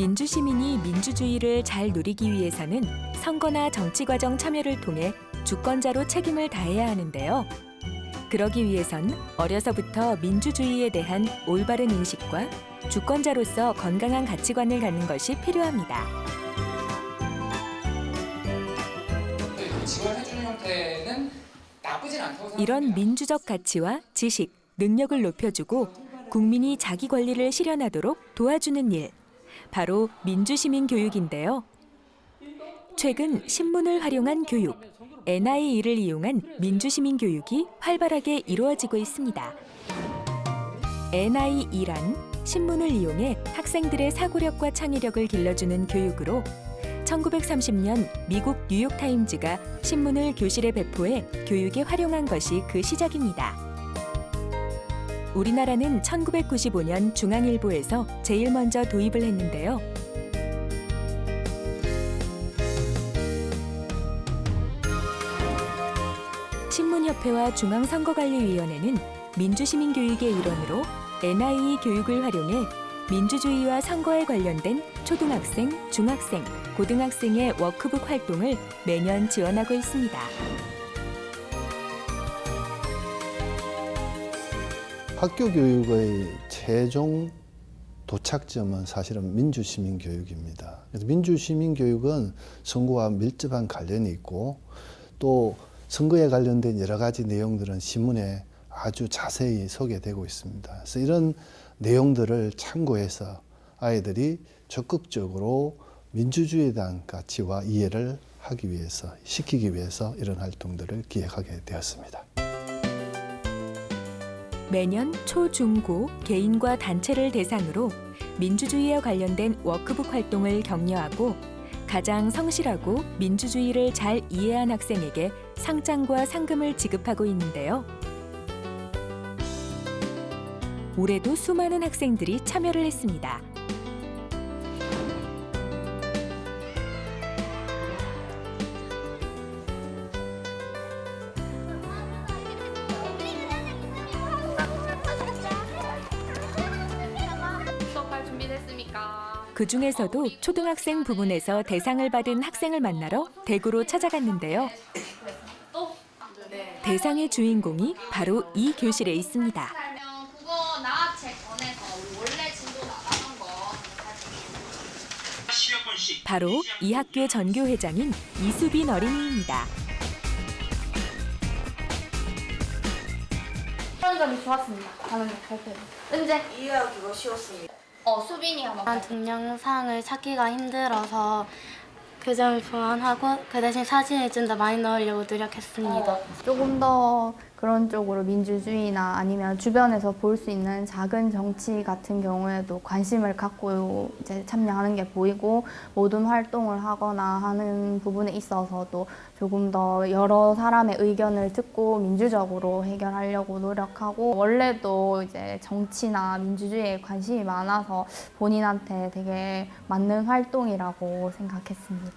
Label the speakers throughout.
Speaker 1: 민주 시민이 민주주의를 잘 누리기 위해서는 선거나 정치 과정 참여를 통해 주권자로 책임을 다해야 하는데요. 그러기 위해선 어려서부터 민주주의에 대한 올바른 인식과 주권자로서 건강한 가치관을 갖는 것이 필요합니다.
Speaker 2: 지원해주는 형태는 나쁘진 않다고 생각합니다.
Speaker 1: 이런 민주적 가치와 지식, 능력을 높여주고 국민이 자기 권리를 실현하도록 도와주는 일, 바로 민주시민 교육인데요. 최근 신문을 활용한 교육, NIE를 이용한 민주시민 교육이 활발하게 이루어지고 있습니다. NIE란 신문을 이용해 학생들의 사고력과 창의력을 길러주는 교육으로 1930년 미국 뉴욕타임즈가 신문을 교실에 배포해 교육에 활용한 것이 그 시작입니다. 우리나라는 1995년 중앙일보에서 제일 먼저 도입을 했는데요. 신문협회와 중앙선거관리위원회는 민주시민교육의 일원으로 NIE 교육을 활용해 민주주의와 선거에 관련된 초등학생, 중학생, 고등학생의 워크북 활동을 매년 지원하고 있습니다.
Speaker 3: 학교 교육의 최종 도착점은 사실은 민주시민 교육입니다. 그래서 민주시민 교육은 선거와 밀접한 관련이 있고 또 선거에 관련된 여러 가지 내용들은 신문에 아주 자세히 소개되고 있습니다. 그래서 이런 내용들을 참고해서 아이들이 적극적으로 민주주의에 대한 가치와 이해를 하기 위해서 시키기 위해서 이런 활동들을 기획하게 되었습니다.
Speaker 1: 매년 초, 중, 고 개인과 단체를 대상으로 민주주의와 관련된 워크북 활동을 격려하고 가장 성실하고 민주주의를 잘 이해한 학생에게 상장과 상금을 지급하고 있는데요. 올해도 수많은 학생들이 참여를 했습니다. 그 중에서도 초등학생 부분에서 대상을 받은 학생을 만나러 대구로 찾아갔는데요. 대상의 주인공이 바로 이 교실에 있습니다.
Speaker 4: 설명 국어나 책 꺼내서 우리 원래 진도 나가는 거 살펴보세요.
Speaker 1: 바로 이 학교 전교 회장인 이수빈 어린이입니다.
Speaker 4: 그런 점이 좋았습니다. 다른 발표. 은재.
Speaker 5: 이해하기가 쉬웠습니다.
Speaker 4: 어 수빈이 한번.
Speaker 6: 한 동영상을 찾기가 힘들어서 그 점을 보완하고 그 대신 사진을 좀 더 많이 넣으려고 노력했습니다.
Speaker 7: 조금 더 그런 쪽으로 민주주의나 아니면 주변에서 볼 수 있는 작은 정치 같은 경우에도 관심을 갖고 이제 참여하는 게 보이고 모든 활동을 하거나 하는 부분에 있어서도 조금 더 여러 사람의 의견을 듣고 민주적으로 해결하려고 노력하고 원래도 이제 정치나 민주주의에 관심이 많아서 본인한테 되게 맞는 활동이라고 생각했습니다.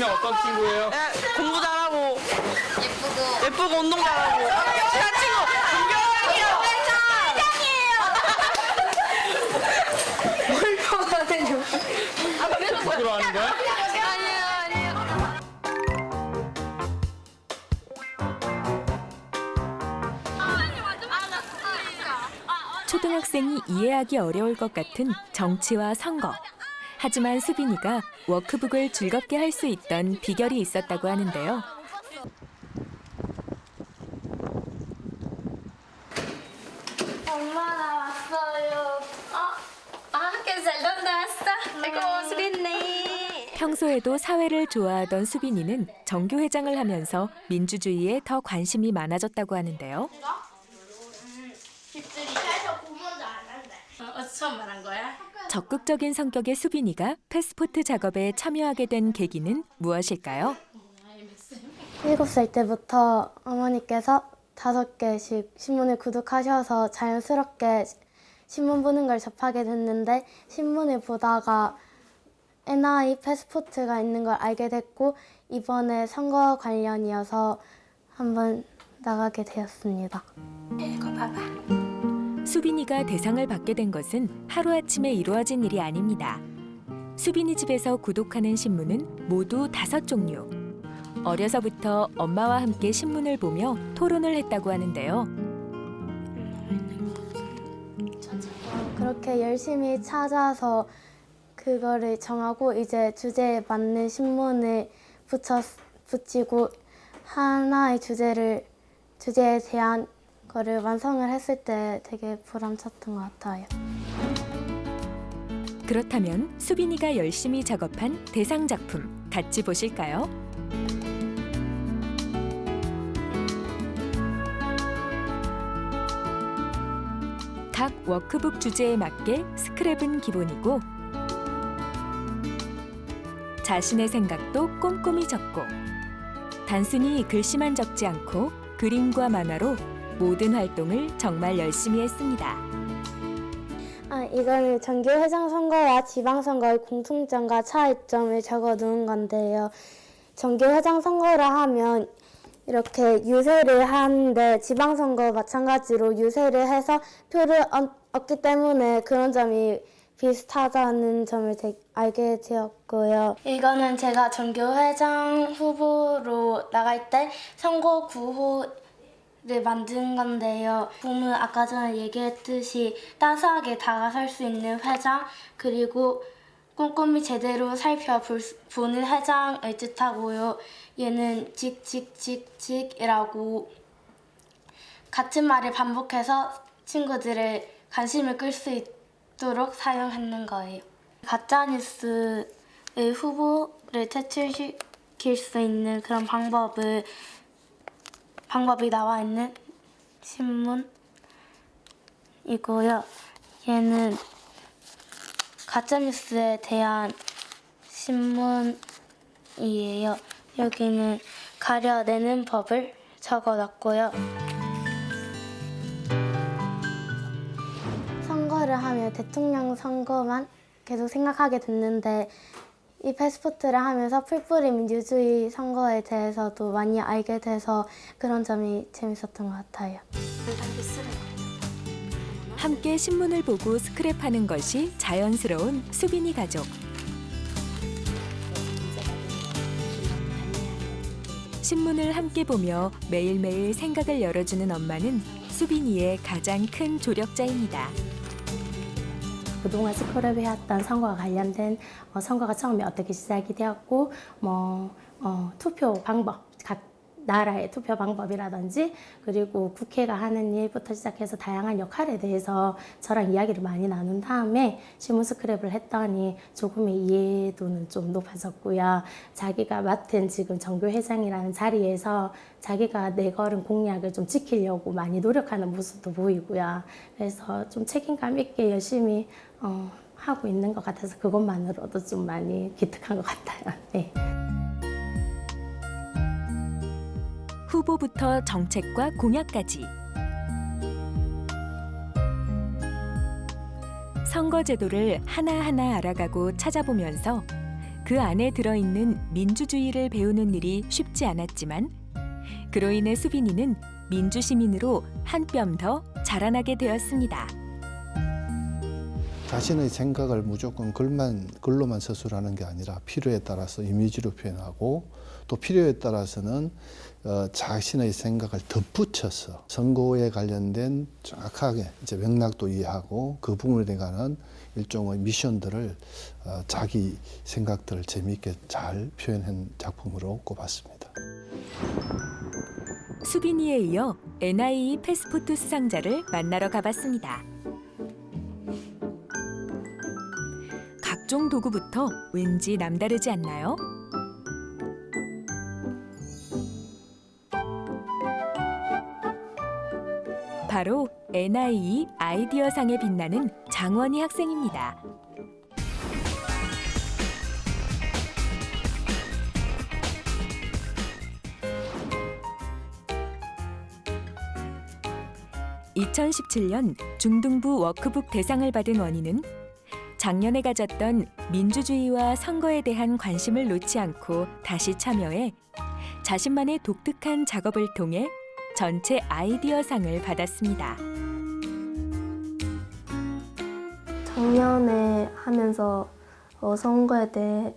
Speaker 8: 수빈이는 어떤 친구예요?
Speaker 5: 공부 잘하고
Speaker 4: 예쁘고.
Speaker 5: 예쁘고 운동 잘하고 친한 친구
Speaker 8: 부끄러워하는 거야?
Speaker 1: 초등학생이 이해하기 어려울 것 같은 정치와 선거. 하지만 수빈이가 워크북을 즐겁게 할 수 있던 비결이 있었다고 하는데요.
Speaker 6: 엄마 나 왔어요. 아 학교 잘 갔다 왔어? 아이고 수빈네.
Speaker 1: 평소에도 사회를 좋아하던 수빈이는 정교회장을 하면서 민주주의에 더 관심이 많아졌다고 하는데요.
Speaker 6: 어, 처음 말한 거야?
Speaker 1: 적극적인 성격의 수빈이가 패스포트 작업에 참여하게 된 계기는 무엇일까요?
Speaker 6: 일곱 살 때부터 어머니께서 다섯 개씩 신문을 구독하셔서 자연스럽게 신문 보는 걸 접하게 됐는데 신문을 보다가 NI 패스포트가 있는 걸 알게 됐고 이번에 선거 관련이어서 한번 나가게 되었습니다.
Speaker 1: 수빈이가 대상을 받게 된 것은 하루아침에 이루어진 일이 아닙니다. 수빈이 집에서 구독하는 신문은 모두 다섯 종류. 어려서부터 엄마와 함께 신문을 보며 토론을 했다고 하는데요.
Speaker 6: 그렇게 열심히 찾아서 그거를 정하고 이제 주제에 맞는 신문을 붙여 붙이고 하나의 주제를 주제에 대한 거를 완성을 했을 때 되게 보람찼던 것 같아요.
Speaker 1: 그렇다면 수빈이가 열심히 작업한 대상 작품 같이 보실까요? 각 워크북 주제에 맞게 스크랩은 기본이고 자신의 생각도 꼼꼼히 적고 단순히 글씨만 적지 않고 그림과 만화로 모든 활동을 정말 열심히 했습니다.
Speaker 6: 아, 이거는 정교 회장 선거와 지방 선거의 공통점과 차이점을 적어 놓은 건데요. 정교 회장 선거를 하면 이렇게 유세를 하는데 지방 선거 마찬가지로 유세를 해서 표를 얻, 얻기 때문에 그런 점이 비슷하다는 점을 되- 알게 되었고요. 이거는 제가 정교 회장 후보로 나갈 때 선거 구호 를 만든 건데요. 봄은 아까 전에 얘기했듯이 따스하게 다가설 수 있는 회장 그리고 꼼꼼히 제대로 살펴보는 회장을 뜻하고요. 얘는 직직직직이라고 같은 말을 반복해서 친구들의 관심을 끌 수 있도록 사용하는 거예요. 가짜뉴스의 후보를 퇴출시킬 수 있는 그런 방법을 방법이 나와 있는 신문이고요. 얘는 가짜뉴스에 대한 신문이에요. 여기는 가려내는 법을 적어놨고요. 선거를 하면 대통령 선거만 계속 생각하게 됐는데 이 패스포트를 하면서 풀뿌리 민주주의 선거에 대해서도 많이 알게 돼서 그런 점이 재밌었던 것 같아요.
Speaker 1: 함께 신문을 보고 스크랩하는 것이 자연스러운 수빈이 가족. 신문을 함께 보며 매일매일 생각을 열어주는 엄마는 수빈이의 가장 큰 조력자입니다.
Speaker 9: 그동안 스크랩 해왔던 선거와 관련된 어, 선거가 처음에 어떻게 시작이 되었고 뭐 어, 투표 방법 각 나라의 투표 방법이라든지 그리고 국회가 하는 일부터 시작해서 다양한 역할에 대해서 저랑 이야기를 많이 나눈 다음에 신문 스크랩을 했더니 조금의 이해도는 좀 높아졌고요. 자기가 맡은 지금 정교회장이라는 자리에서 자기가 내걸은 공약을 좀 지키려고 많이 노력하는 모습도 보이고요. 그래서 좀 책임감 있게 열심히 어, 하고 있는 것 같아서 그것만으로도 좀 많이 기특한 것 같아요. 네.
Speaker 1: 후보부터 정책과 공약까지. 선거제도를 하나하나 알아가고 찾아보면서 그 안에 들어있는 민주주의를 배우는 일이 쉽지 않았지만 그로 인해 수빈이는 민주시민으로 한 뼘 더 자라나게 되었습니다.
Speaker 3: 자신의 생각을 무조건 글만 글로만 서술하는 게 아니라 필요에 따라서 이미지로 표현하고 또 필요에 따라서는 어, 자신의 생각을 덧붙여서 선거에 관련된 정확하게 이제 맥락도 이해하고 그 부분에 관한 일종의 미션들을 어, 자기 생각들을 재미있게 잘 표현한 작품으로 꼽았습니다.
Speaker 1: 수빈이에 이어 NIE 패스포트 수상자를 만나러 가봤습니다. 각종 도구부터 왠지 남다르지 않나요? 바로 NIE 아이디어상에 빛나는 장원희 학생입니다. (2017년) 중등부 워크북 대상을 받은 원희는 작년에 가졌던 민주주의와 선거에 대한 관심을 놓지 않고 다시 참여해 자신만의 독특한 작업을 통해 전체 아이디어상을 받았습니다.
Speaker 10: 작년에 하면서 어, 선거에 대해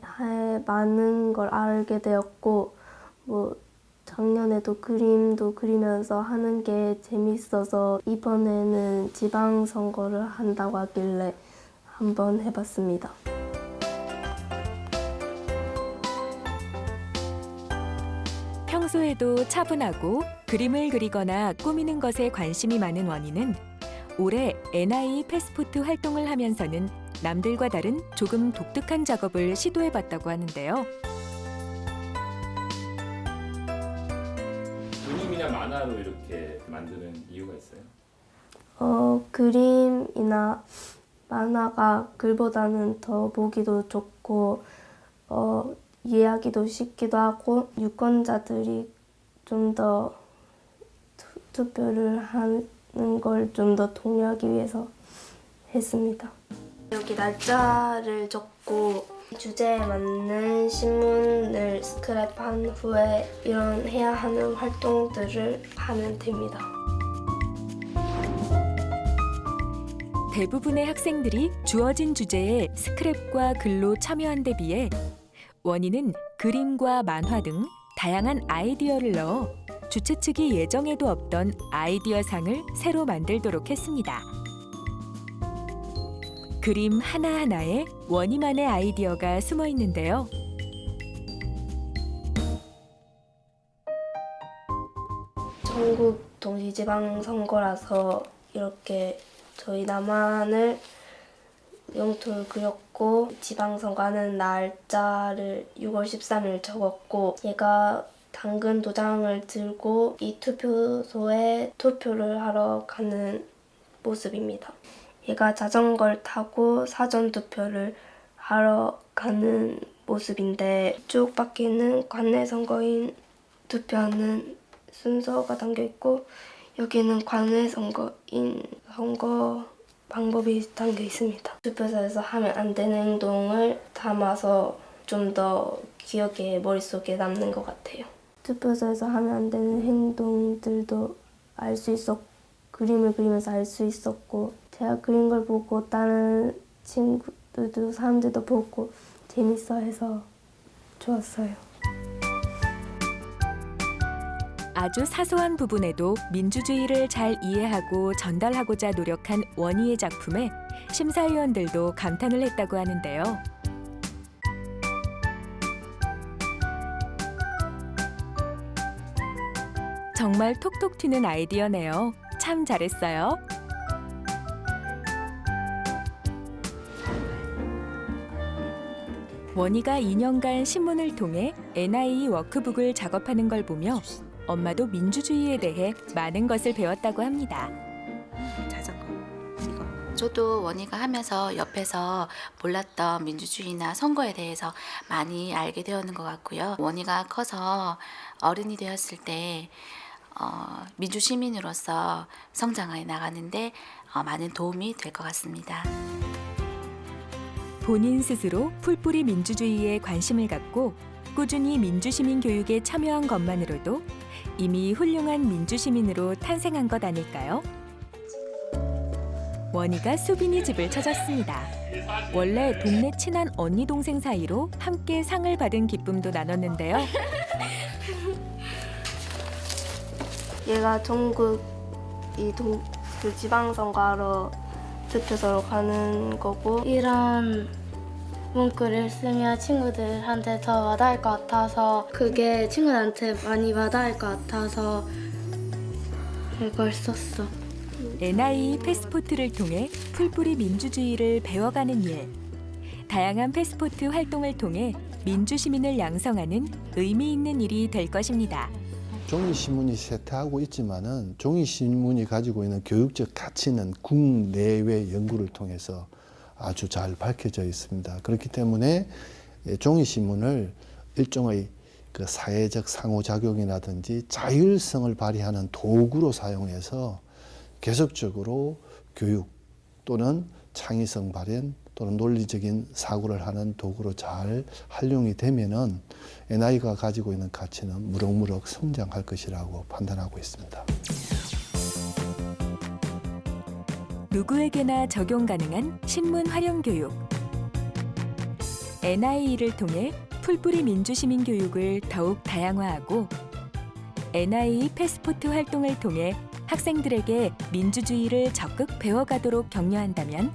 Speaker 10: 많은 걸 알게 되었고 뭐 작년에도 그림도 그리면서 하는 게 재밌어서 이번에는 지방 선거를 한다고 하길래 한번 해봤습니다.
Speaker 1: 평소에도 차분하고 그림을 그리거나 꾸미는 것에 관심이 많은 원희는 올해 NI 패스포트 활동을 하면서는 남들과 다른 조금 독특한 작업을 시도해봤다고 하는데요.
Speaker 8: 그림이나 만화로 이렇게 만드는 이유가 있어요?
Speaker 10: 어, 그림이나 만화가 글보다는 더 보기도 좋고 어, 이해하기도 쉽기도 하고 유권자들이 좀 더 투표를 하는 걸 좀 더 독려하기 위해서 했습니다. 여기 날짜를 적고 주제에 맞는 신문을 스크랩한 후에 이런 해야 하는 활동들을 하면 됩니다.
Speaker 1: 대부분의 학생들이 주어진 주제에 스크랩과 글로 참여한 데 비해 원희는 그림과 만화 등 다양한 아이디어를 넣어 주최 측이 예정에도 없던 아이디어상을 새로 만들도록 했습니다. 그림 하나하나에 원희만의 아이디어가 숨어 있는데요.
Speaker 10: 전국 동시지방 선거라서 이렇게 저희 남한을 영토를 그렸고 지방선거하는 날짜를 6월 13일 적었고 얘가 당근 도장을 들고 이 투표소에 투표를 하러 가는 모습입니다. 얘가 자전거를 타고 사전 투표를 하러 가는 모습인데 쭉 바뀌는 관내 선거인 투표하는 순서가 담겨 있고 여기는 관내 선거인 선거 방법이 담겨 있습니다. 투표소에서 하면 안 되는 행동을 담아서 좀 더 기억에 머릿속에 남는 것 같아요. 투표소에서 하면 안 되는 행동들도 알 수 있었고 그림을 그리면서 알 수 있었고 제가 그린 걸 보고 다른 친구들도 사람들도 보고 재밌어 해서 좋았어요.
Speaker 1: 아주 사소한 부분에도 민주주의를 잘 이해하고 전달하고자 노력한 원희의 작품에 심사위원들도 감탄을 했다고 하는데요. 정말 톡톡 튀는 아이디어네요. 참 잘했어요. 원희가 2년간 신문을 통해 NIE 워크북을 작업하는 걸 보며 엄마도 민주주의에 대해 많은 것을 배웠다고 합니다.
Speaker 11: 자전거 이거 저도 원희가 하면서 옆에서 몰랐던 민주주의나 선거에 대해서 많이 알게 되었는 것 같고요. 원희가 커서 어른이 되었을 때 어, 민주 시민으로서 성장해 나가는데 어, 많은 도움이 될 것 같습니다.
Speaker 1: 본인 스스로 풀뿌리 민주주의에 관심을 갖고 꾸준히 민주시민 교육에 참여한 것만으로도 이미 훌륭한 민주시민으로 탄생한 것 아닐까요? 원희가 수빈이 집을 찾았습니다. 원래 동네 친한 언니 동생 사이로 함께 상을 받은 기쁨도 나눴는데요.
Speaker 10: 얘가 전국 이동 그 지방선거하러 투표소로 가는 거고
Speaker 6: 이런 문구를 쓰면 친구들한테 더 와닿을 것 같아서 그게 친구들한테 많이 와닿을 것 같아서 이걸 썼어.
Speaker 1: NIE 패스포트를 통해 풀뿌리 민주주의를 배워가는 일. 다양한 패스포트 활동을 통해 민주 시민을 양성하는 의미 있는 일이 될 것입니다.
Speaker 3: 종이 신문이 쇠퇴하고 있지만은 종이 신문이 가지고 있는 교육적 가치는 국내외 연구를 통해서 아주 잘 밝혀져 있습니다. 그렇기 때문에 종이 신문을 일종의 그 사회적 상호작용이라든지 자율성을 발휘하는 도구로 사용해서 계속적으로 교육 또는 창의성 발현 또는 논리적인 사고를 하는 도구로 잘 활용이 되면은 NI가 가지고 있는 가치는 무럭무럭 성장할 것이라고 판단하고 있습니다.
Speaker 1: 누구에게나 적용 가능한 신문 활용 교육. NIE를 통해 풀뿌리 민주시민 교육을 더욱 다양화하고 NIE 패스포트 활동을 통해 학생들에게 민주주의를 적극 배워가도록 격려한다면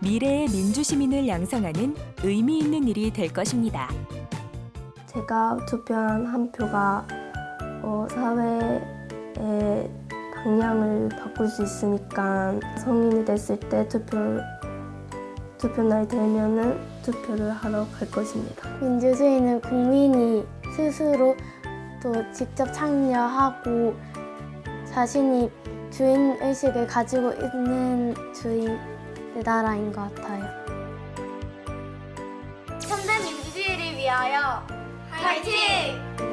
Speaker 1: 미래의 민주시민을 양성하는 의미 있는 일이 될 것입니다.
Speaker 6: 제가 투표한 한 표가 어, 사회의 방향을 바꿀 수 있으니까 성인이 됐을 때 투표 투표 날 되면은 투표를 하러 갈 것입니다. 민주주의는 국민이 스스로 또 직접 참여하고 자신이 주인 의식을 가지고 있는 주의 나라인 것 같아요.
Speaker 4: 현대 민주주의를 위하여 화이팅!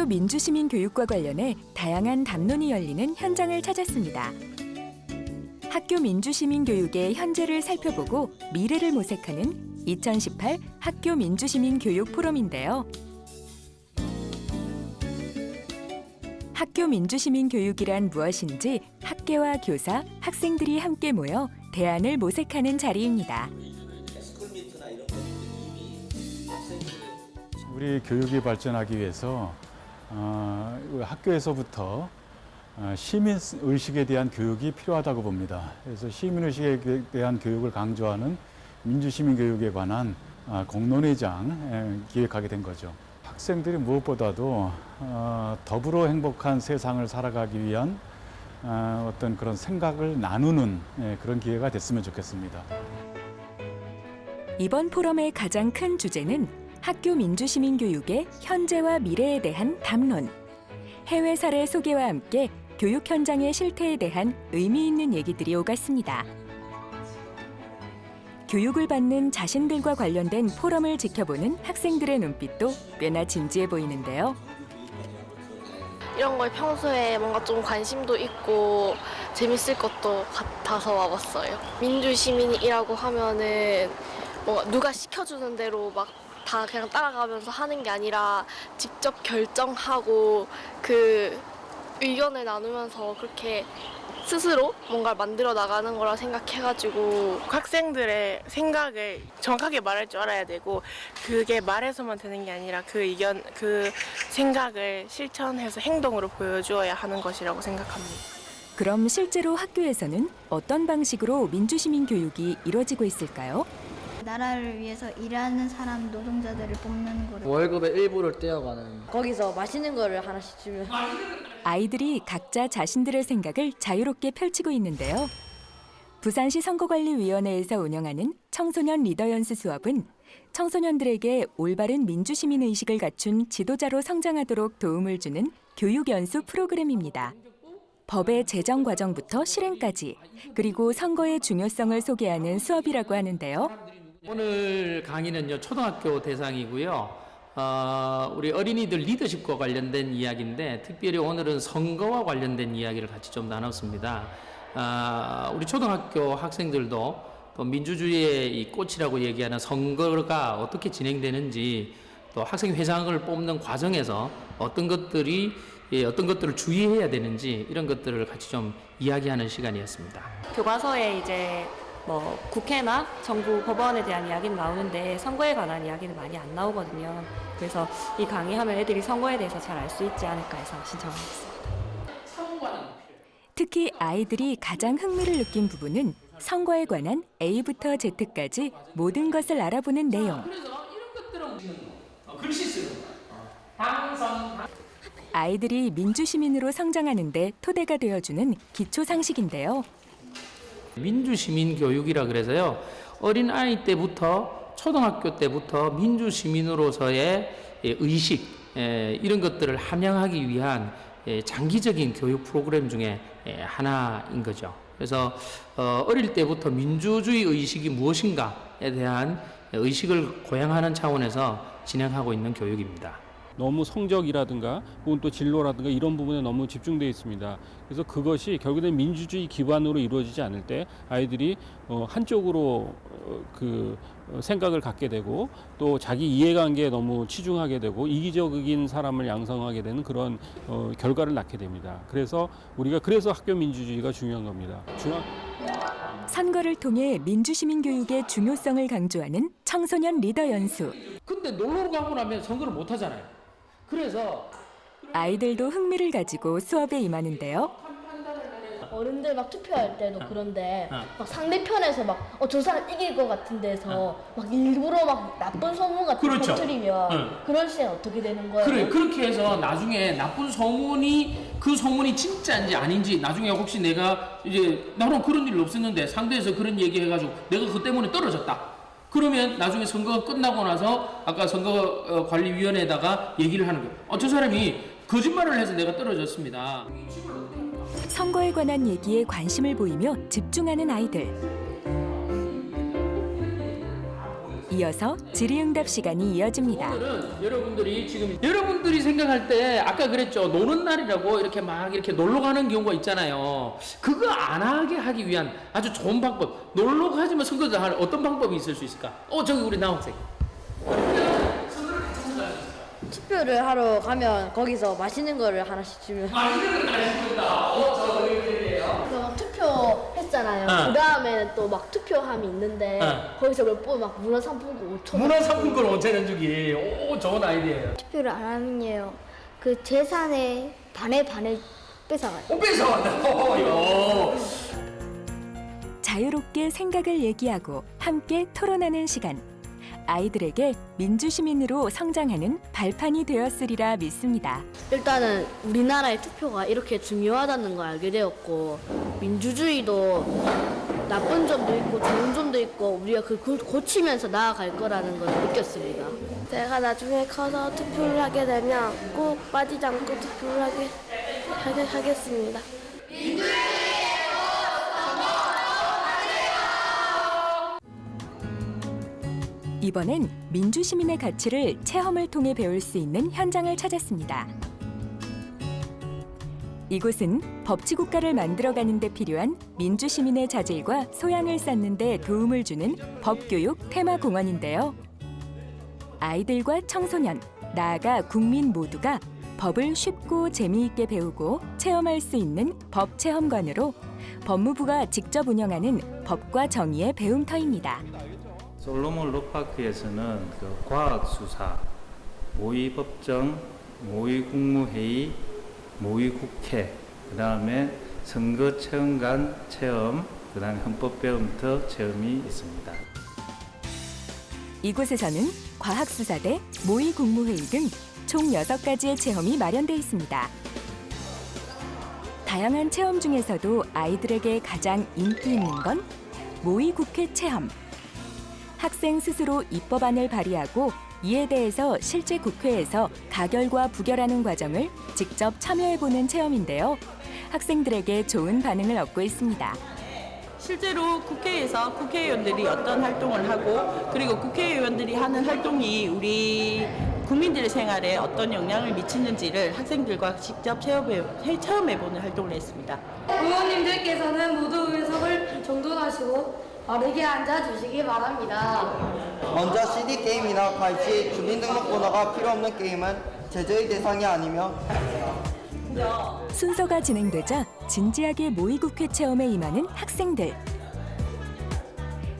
Speaker 1: 학교 민주시민 교육과 관련해 다양한 담론이 열리는 현장을 찾았습니다. 학교 민주시민 교육의 현재를 살펴보고 미래를 모색하는 2018 학교 민주시민 교육 포럼인데요. 학교 민주시민 교육이란 무엇인지 학계와 교사, 학생들이 함께 모여 대안을 모색하는 자리입니다.
Speaker 12: 우리 교육이 발전하기 위해서 어, 학교에서부터 어, 시민 의식에 대한 교육이 필요하다고 봅니다. 그래서 시민 의식에 대한 교육을 강조하는 민주시민 교육에 관한 어, 공론회장 에, 기획하게 된 거죠. 학생들이 무엇보다도 어, 더불어 행복한 세상을 살아가기 위한 어, 어떤 그런 생각을 나누는 예, 그런 기회가 됐으면 좋겠습니다.
Speaker 1: 이번 포럼의 가장 큰 주제는 학교 민주시민 교육의 현재와 미래에 대한 담론. 해외 사례 소개와 함께 교육 현장의 실태에 대한 의미 있는 얘기들이 오갔습니다. 교육을 받는 자신들과 관련된 포럼을 지켜보는 학생들의 눈빛도 꽤나 진지해 보이는데요.
Speaker 13: 이런 걸 평소에 뭔가 좀 관심도 있고 재밌을 것도 같아서 와봤어요. 민주시민이라고 하면은 뭔가 누가 시켜주는 대로 막 다 그냥 따라가면서 하는 게 아니라 직접 결정하고 그 의견을 나누면서 그렇게 스스로 뭔가를 만들어 나가는 거라 생각해가지고
Speaker 5: 학생들의 생각을 정확하게 말할 줄 알아야 되고 그게 말해서만 되는 게 아니라 그 의견 그 생각을 실천해서 행동으로 보여주어야 하는 것이라고 생각합니다.
Speaker 1: 그럼 실제로 학교에서는 어떤 방식으로 민주시민 교육이 이뤄지고 있을까요?
Speaker 14: 나라를 위해서 일하는 사람 노동자들을 뽑는 거를
Speaker 15: 월급의 일부를 떼어가는
Speaker 5: 거기서 맛있는 거를 하나씩 주면
Speaker 1: 아이들이 각자 자신들의 생각을 자유롭게 펼치고 있는데요. 부산시 선거관리위원회에서 운영하는 청소년 리더 연수 수업은 청소년들에게 올바른 민주시민 의식을 갖춘 지도자로 성장하도록 도움을 주는 교육 연수 프로그램입니다. 법의 제정 과정부터 실행까지 그리고 선거의 중요성을 소개하는 수업이라고 하는데요.
Speaker 15: 오늘 강의는요 초등학교 대상이고요. 어, 우리 어린이들 리더십과 관련된 이야기인데 특별히 오늘은 선거와 관련된 이야기를 같이 좀 나눴습니다. 아, 우리 초등학교 학생들도 또 민주주의의 이 꽃이라고 얘기하는 선거가 어떻게 진행되는지 또 학생 회장을 뽑는 과정에서 어떤 것들이 예, 어떤 것들을 주의해야 되는지 이런 것들을 같이 좀 이야기하는 시간이었습니다.
Speaker 5: 교과서에 이제 뭐 국회나 정부 법원에 대한 이야기는 나오는데 선거에 관한 이야기는 많이 안 나오거든요. 그래서 이 강의하면 애들이 선거에 대해서 잘 알 수 있지 않을까 해서 신청하겠습니다.
Speaker 1: 특히 아이들이 가장 흥미를 느낀 부분은 선거에 관한 A부터 Z까지 모든 것을 알아보는 내용.
Speaker 15: 글씨 쓰는
Speaker 1: 아이들이 민주시민으로 성장하는데 토대가 되어주는 기초 상식인데요.
Speaker 15: 민주시민 교육이라 그래서요 어린 아이 때부터 초등학교 때부터 민주시민으로서의 예, 의식 예, 이런 것들을 함양하기 위한 예, 장기적인 교육 프로그램 중에 예, 하나인 거죠. 그래서 어, 어릴 때부터 민주주의 의식이 무엇인가에 대한 의식을 고양하는 차원에서 진행하고 있는 교육입니다.
Speaker 16: 너무 성적이라든가 혹은 또 진로라든가 이런 부분에 너무 집중되어 있습니다. 그래서 그것이 결국엔 민주주의 기반으로 이루어지지 않을 때 아이들이 어, 한쪽으로 어, 그 어, 생각을 갖게 되고 또 자기 이해관계에 너무 치중하게 되고 이기적인 사람을 양성하게 되는 그런 어, 결과를 낳게 됩니다. 그래서 우리가 그래서 학교 민주주의가 중요한 겁니다. 중학
Speaker 1: 선거를 통해 민주시민 교육의 중요성을 강조하는 청소년 리더 연수.
Speaker 17: 근데 놀러 가고 나면 선거를 못 하잖아요. 그래서
Speaker 1: 아이들도 흥미를 가지고 수업에 임하는데요.
Speaker 18: 어른들 막 투표할 때도 그런데
Speaker 17: 어.
Speaker 18: 막 상대편에서 막 어 저 사람 이길 것 같은 데서 막 일부러 막 나쁜 소문 같은 거
Speaker 17: 그렇죠.
Speaker 18: 퍼뜨리면
Speaker 17: 응.
Speaker 18: 그럴 시엔 어떻게 되는 거예요?
Speaker 17: 그래 그렇게 해서 나중에 나쁜 소문이 그 소문이 진짜인지 아닌지 나중에 혹시 내가 이제 나는 그런 일 없었는데 상대에서 그런 얘기 해가지고 내가 그 때문에 떨어졌다. 그러면 나중에 선거가 끝나고 나서 아까 선거관리위원회에다가 얘기를 하는 거예요. 어, 저 사람이 거짓말을 해서 내가 떨어졌습니다.
Speaker 1: 선거에 관한 얘기에 관심을 보이며 집중하는 아이들. 이어서 질의응답 시간이 이어집니다.
Speaker 17: 오늘은 여러분들이 지금 여러분들이 생각할 때 아까 그랬죠 노는 날이라고 이렇게 막 이렇게 놀러 가는 경우가 있잖아요. 그거 안 하게 하기 위한 아주 좋은 방법. 놀러 가지만 선거를 할 어떤 방법이 있을 수 있을까? 어 저기 우리 남학생.
Speaker 18: 투표를 하러 가면 거기서 맛있는 거를 하나씩 주면
Speaker 17: 맛있는 걸 가르친다.
Speaker 18: 했잖아요.
Speaker 17: 어.
Speaker 18: 그 다음에는 또 막 투표함이 있는데
Speaker 17: 어.
Speaker 18: 거기서 몇 번 막 문화 상품권 5천
Speaker 17: 문화 상품권 5천 원 주기. 오 좋은 아이디어예요.
Speaker 14: 투표를 안 하는 게요. 그 재산의 반의 반을 뺏어가요.
Speaker 17: 오 뺏어간다.
Speaker 1: 자유롭게 생각을 얘기하고 함께 토론하는 시간. 아이들에게 민주시민으로 성장하는 발판이 되었으리라 믿습니다.
Speaker 18: 일단은 우리나라의 투표가 이렇게 중요하다는 걸 알게 되었고 민주주의도 나쁜 점도 있고 좋은 점도 있고 우리가 그 고- 고치면서 나아갈 거라는 걸 느꼈습니다.
Speaker 14: 제가 나중에 커서 투표를 하게 되면 꼭 빠지지 않고 투표를 하게, 하게 하겠습니다.
Speaker 1: 이번엔 민주시민의 가치를 체험을 통해 배울 수 있는 현장을 찾았습니다. 이곳은 법치국가를 만들어가는 데 필요한 민주시민의 자질과 소양을 쌓는 데 도움을 주는 법교육 테마공원인데요. 아이들과 청소년, 나아가 국민 모두가 법을 쉽고 재미있게 배우고 체험할 수 있는 법체험관으로 법무부가 직접 운영하는 법과 정의의 배움터입니다.
Speaker 19: 솔로몬 로파크에서는 그 과학 수사, 모의 법정, 모의 국무회의, 모의 국회, 그 다음에 선거 체험관 체험, 그 다음에 헌법 배움터 체험이 있습니다.
Speaker 1: 이곳에서는 과학수사대, 모의국무회의 등 총 6가지의 체험이 마련돼 있습니다. 다양한 체험 중에서도 아이들에게 가장 인기 있는 건 모의국회 체험. 학생 스스로 입법안을 발의하고 이에 대해서 실제 국회에서 가결과 부결하는 과정을 직접 참여해보는 체험인데요. 학생들에게 좋은 반응을 얻고 있습니다.
Speaker 20: 실제로 국회에서 국회의원들이 어떤 활동을 하고 그리고 국회의원들이 하는 활동이 우리 국민들의 생활에 어떤 영향을 미치는지를 학생들과 직접 체험해, 체험해보는 활동을 했습니다.
Speaker 21: 의원님들께서는 모두 의석을 정돈하시고 바르게 앉아 주시기 바랍니다.
Speaker 22: 먼저 CD 게임이나 같이 주민등록번호가 필요 없는 게임은 제재의 대상이 아니며
Speaker 1: 순서가 진행되자 진지하게 모의국회 체험에 임하는 학생들.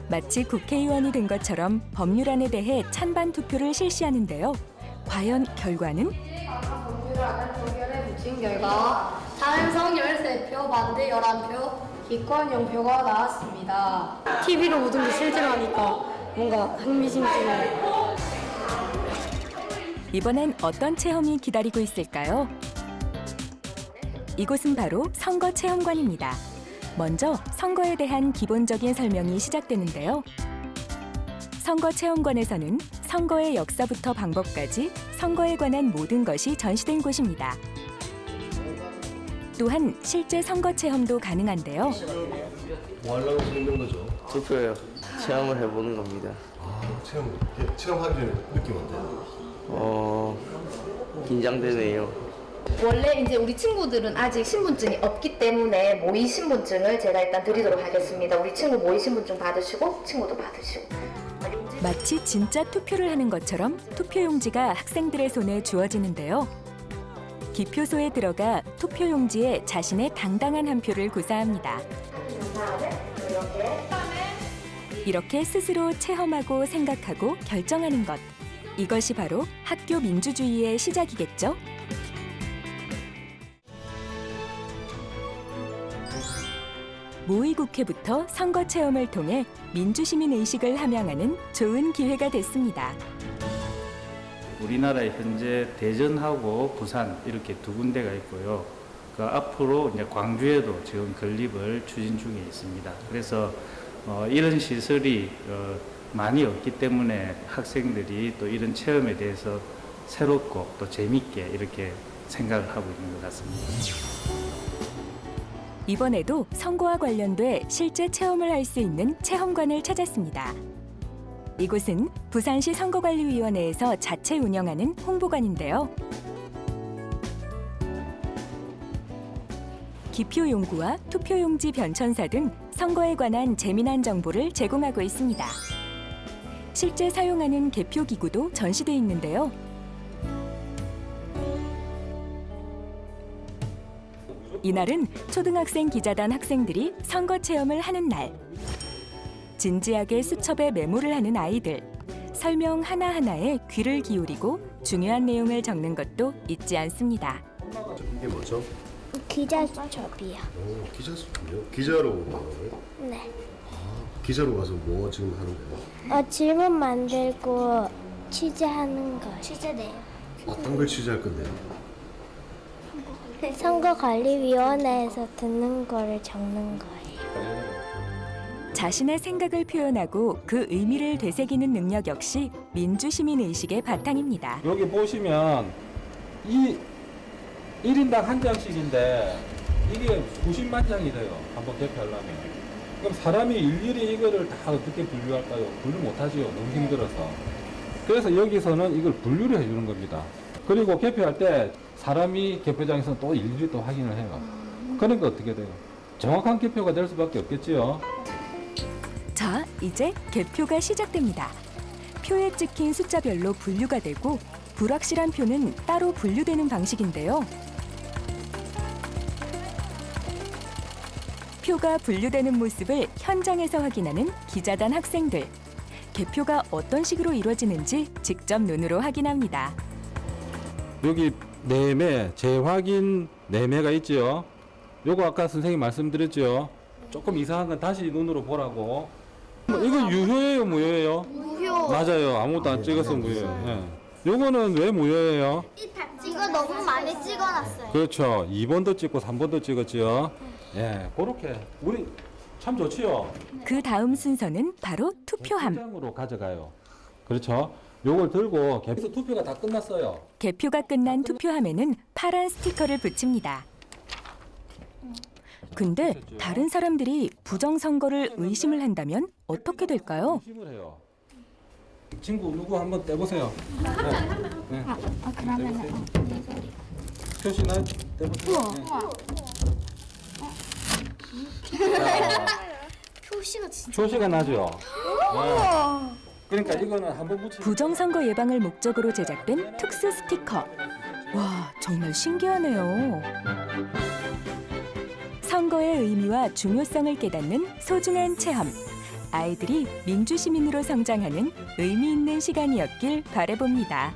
Speaker 1: 마치 국회의원이 된 것처럼 법률안에 대해 찬반 투표를 실시하는데요. 과연 결과는?
Speaker 21: 의견에 붙인 결과 찬성 13표, 반대 11표, 기권 0표가 나왔습니다. TV로 모든 게 실제로 하니까 뭔가 흥미진진해요.
Speaker 1: 이번엔 어떤 체험이 기다리고 있을까요? 이곳은 바로 선거 체험관입니다. 먼저 선거에 대한 기본적인 설명이 시작되는데요. 선거 체험관에서는 선거의 역사부터 방법까지 선거에 관한 모든 것이 전시된 곳입니다. 또한 실제 선거 체험도 가능한데요.
Speaker 23: 뭐 하려고 있는 거죠?
Speaker 24: 투표요. 체험을 해보는 겁니다.
Speaker 23: 체험, 체험하기 전에 느낌 어때요?
Speaker 24: 어, 긴장되네요.
Speaker 22: 원래 이제 우리 친구들은 아직 신분증이 없기 때문에 모의 신분증을 제가 일단 드리도록 하겠습니다. 우리 친구 모의 신분증 받으시고 친구도 받으시고.
Speaker 1: 마치 진짜 투표를 하는 것처럼 투표 용지가 학생들의 손에 주어지는데요. 기표소에 들어가 투표용지에 자신의 당당한 한 표를 구사합니다. 이렇게 스스로 체험하고 생각하고 결정하는 것. 이것이 바로 학교 민주주의의 시작이겠죠? 모의국회부터 선거 체험을 통해 민주시민 의식을 함양하는 좋은 기회가 됐습니다.
Speaker 19: 우리나라에 현재 대전하고 부산 이렇게 두 군데가 있고요. 그 앞으로 이제 광주에도 지금 건립을 추진 중에 있습니다. 그래서 어, 이런 시설이 어, 많이 없기 때문에 학생들이 또 이런 체험에 대해서 새롭고 또 재밌게 이렇게 생각을 하고 있는 것 같습니다.
Speaker 1: 이번에도 선거와 관련돼 실제 체험을 할 수 있는 체험관을 찾았습니다. 이곳은 부산시 선거관리위원회에서 자체 운영하는 홍보관인데요. 기표 용구와 투표 용지 변천사 등 선거에 관한 재미난 정보를 제공하고 있습니다. 실제 사용하는 개표 기구도 전시돼 있는데요. 이날은 초등학생 기자단 학생들이 선거 체험을 하는 날. 진지하게 수첩에 메모를 하는 아이들. 설명 하나하나에 귀를 기울이고 중요한 내용을 적는 것도 잊지 않습니다.
Speaker 23: 이게 뭐죠?
Speaker 6: 기자 수첩이요.
Speaker 23: 오, 기자 수첩이요? 기자로 가는 거예요?
Speaker 6: 네.
Speaker 23: 기자로 가서 뭐 지금 하는 거예요?
Speaker 6: 어, 질문 만들고 취재하는 거. 취재돼요.
Speaker 23: 어떤 걸 취재할 건데요?
Speaker 6: 선거관리위원회에서 듣는 거를 적는 거예요.
Speaker 1: 자신의 생각을 표현하고 그 의미를 되새기는 능력 역시 민주시민 의식의 바탕입니다.
Speaker 25: 여기 보시면 이 1인당 한 장씩인데 이게 90만 장이 돼요. 한번 개표하려면. 그럼 사람이 일일이 이거를 다 어떻게 분류할까요? 분류 못하지요. 너무 힘들어서. 그래서 여기서는 이걸 분류를 해주는 겁니다. 그리고 개표할 때 사람이 개표장에서 또 일일이 또 확인을 해요. 그러니까 어떻게 돼요? 정확한 개표가 될 수밖에 없겠지요.
Speaker 1: 자, 이제 개표가 시작됩니다. 표에 찍힌 숫자별로 분류가 되고 불확실한 표는 따로 분류되는 방식인데요. 표가 분류되는 모습을 현장에서 확인하는 기자단 학생들. 개표가 어떤 식으로 이루어지는지 직접 눈으로 확인합니다.
Speaker 25: 여기 내매, 재확인 내매가 있지요. 요거 아까 선생님 말씀드렸죠. 조금 이상한 건 다시 눈으로 보라고. 뭐 이거 유효예요, 무효예요?
Speaker 6: 무효.
Speaker 25: 맞아요. 아무것도 안 찍어서 무효예요. 예. 요거는 왜 무효예요?
Speaker 6: 이거 너무 많이 찍어놨어요.
Speaker 25: 그렇죠. 2번도 찍고 3번도 찍었지요. 예, 그렇게 우리 참 좋지요.
Speaker 1: 그 다음 순서는 바로 투표함.
Speaker 25: 장으로 가져가요. 그렇죠. 요걸 들고 개표 투표가 다 끝났어요.
Speaker 1: 개표가 끝난 투표함에는 파란 스티커를 붙입니다. 근데 다른 사람들이 부정선거를 의심을 한다면 어떻게 될까요?
Speaker 25: 의심을 해요. 친구 누구 한번 떼보세요. 네. 네.
Speaker 6: 아, 그러면은.
Speaker 25: 표시 나 떼보세요. 네.
Speaker 6: 표시가 진짜.
Speaker 25: 표시가 나죠. 네. 그러니까 이거는 한번 붙이.
Speaker 1: 부정선거 예방을 목적으로 제작된 특수 스티커. 와, 정말 신기하네요. 선거의 의미와 중요성을 깨닫는 소중한 체험. 아이들이 민주시민으로 성장하는 의미 있는 시간이었길 바라봅니다.